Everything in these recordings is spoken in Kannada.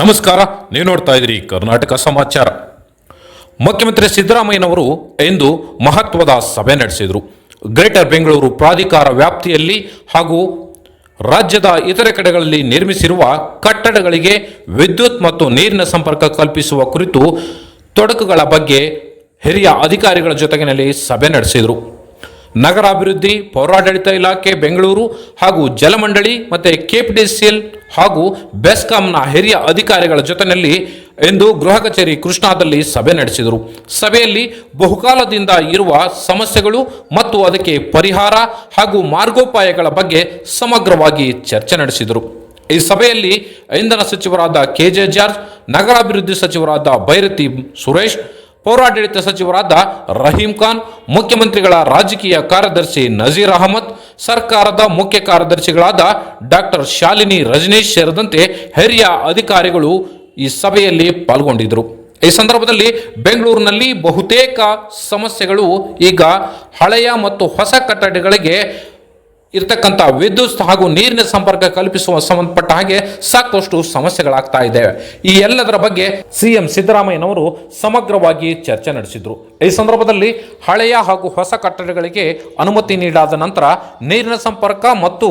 ನಮಸ್ಕಾರ, ನೀವು ನೋಡ್ತಾ ಇದ್ದೀರಿ ಕರ್ನಾಟಕ ಸಮಾಚಾರ. ಮುಖ್ಯಮಂತ್ರಿ ಸಿದ್ದರಾಮಯ್ಯನವರು ಇಂದು ಮಹತ್ವದ ಸಭೆ ನಡೆಸಿದರು. ಗ್ರೇಟರ್ ಬೆಂಗಳೂರು ಪ್ರಾಧಿಕಾರ ವ್ಯಾಪ್ತಿಯಲ್ಲಿ ಹಾಗೂ ರಾಜ್ಯದ ಇತರೆ ಕಡೆಗಳಲ್ಲಿ ನಿರ್ಮಿಸಿರುವ ಕಟ್ಟಡಗಳಿಗೆ ವಿದ್ಯುತ್ ಮತ್ತು ನೀರಿನ ಸಂಪರ್ಕ ಕಲ್ಪಿಸುವ ಕುರಿತು ತೊಡಕುಗಳ ಬಗ್ಗೆ ಹಿರಿಯ ಅಧಿಕಾರಿಗಳ ಜೊತೆಗಿನಲ್ಲಿ ಸಭೆ ನಡೆಸಿದರು. ನಗರಾಭಿವೃದ್ಧಿ, ಪೌರಾಡಳಿತ ಇಲಾಖೆ, ಬೆಂಗಳೂರು ಹಾಗೂ ಜಲಮಂಡಳಿ ಮತ್ತು ಕೆಪಿಟಿಸಿಎಲ್ ಹಾಗೂ ಬೆಸ್ಕಾಂನ ಹಿರಿಯ ಅಧಿಕಾರಿಗಳ ಜೊತೆಯಲ್ಲಿ ಎಂದು ಗೃಹ ಕಚೇರಿ ಕೃಷ್ಣಾದಲ್ಲಿ ಸಭೆ ನಡೆಸಿದರು. ಸಭೆಯಲ್ಲಿ ಬಹುಕಾಲದಿಂದ ಇರುವ ಸಮಸ್ಯೆಗಳು ಮತ್ತು ಅದಕ್ಕೆ ಪರಿಹಾರ ಹಾಗೂ ಮಾರ್ಗೋಪಾಯಗಳ ಬಗ್ಗೆ ಸಮಗ್ರವಾಗಿ ಚರ್ಚೆ ನಡೆಸಿದರು. ಈ ಸಭೆಯಲ್ಲಿ ಇಂಧನ ಸಚಿವರಾದ ಕೆ ಜೆ ಜಾರ್ಜ್, ನಗರಾಭಿವೃದ್ಧಿ ಸಚಿವರಾದ ಭೈರತಿ ಸುರೇಶ್ ಪೌರಾಡಳಿತ ಸಚಿವರಾದ ರಹೀಂ ಖಾನ್, ಮುಖ್ಯಮಂತ್ರಿಗಳ ರಾಜಕೀಯ ಕಾರ್ಯದರ್ಶಿ ನಜೀರ್ ಅಹಮದ್, ಸರ್ಕಾರದ ಮುಖ್ಯ ಕಾರ್ಯದರ್ಶಿಗಳಾದ ಡಾಕ್ಟರ್ ಶಾಲಿನಿ ರಜನೀಶ್ ಸೇರಿದಂತೆ ಹಿರಿಯ ಅಧಿಕಾರಿಗಳು ಈ ಸಭೆಯಲ್ಲಿ ಪಾಲ್ಗೊಂಡಿದ್ದರು. ಈ ಸಂದರ್ಭದಲ್ಲಿ ಬೆಂಗಳೂರಿನಲ್ಲಿ ಬಹುತೇಕ ಸಮಸ್ಯೆಗಳು ಈಗ ಹಳೆಯ ಮತ್ತು ಹೊಸ ಕಟ್ಟಡಗಳಿಗೆ ಇರ್ತಕ್ಕಂಥ ವಿದ್ಯುತ್ ಹಾಗೂ ನೀರಿನ ಸಂಪರ್ಕ ಕಲ್ಪಿಸುವ ಸಂಬಂಧಪಟ್ಟ ಹಾಗೆ ಸಾಕಷ್ಟು ಸಮಸ್ಯೆಗಳಾಗ್ತಾ ಇದೆ. ಈ ಎಲ್ಲದರ ಬಗ್ಗೆ ಸಿಎಂ ಸಿದ್ದರಾಮಯ್ಯನವರು ಸಮಗ್ರವಾಗಿ ಚರ್ಚೆ ನಡೆಸಿದ್ರು. ಈ ಸಂದರ್ಭದಲ್ಲಿ ಹಳೆಯ ಹಾಗೂ ಹೊಸ ಕಟ್ಟಡಗಳಿಗೆ ಅನುಮತಿ ನೀಡಾದ ನಂತರ ನೀರಿನ ಸಂಪರ್ಕ ಮತ್ತು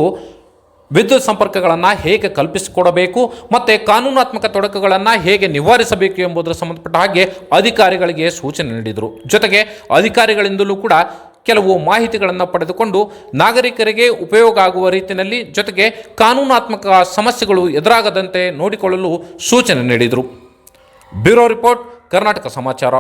ವಿದ್ಯುತ್ ಸಂಪರ್ಕಗಳನ್ನು ಹೇಗೆ ಕಲ್ಪಿಸಿಕೊಡಬೇಕು ಮತ್ತು ಕಾನೂನಾತ್ಮಕ ತೊಡಕುಗಳನ್ನು ಹೇಗೆ ನಿವಾರಿಸಬೇಕು ಎಂಬುದರ ಸಂಬಂಧಪಟ್ಟ ಹಾಗೆ ಅಧಿಕಾರಿಗಳಿಗೆ ಸೂಚನೆ ನೀಡಿದರು. ಜೊತೆಗೆ ಅಧಿಕಾರಿಗಳಿಂದಲೂ ಕೂಡ ಕೆಲವು ಮಾಹಿತಿಗಳನ್ನು ಪಡೆದುಕೊಂಡು ನಾಗರಿಕರಿಗೆ ಉಪಯೋಗ ಆಗುವ ರೀತಿಯಲ್ಲಿ ಜೊತೆಗೆ ಕಾನೂನಾತ್ಮಕ ಸಮಸ್ಯೆಗಳು ಎದುರಾಗದಂತೆ ನೋಡಿಕೊಳ್ಳಲು ಸೂಚನೆ ನೀಡಿದರು. ಬ್ಯೂರೋ ರಿಪೋರ್ಟ್, ಕರ್ನಾಟಕ ಸಮಾಚಾರ.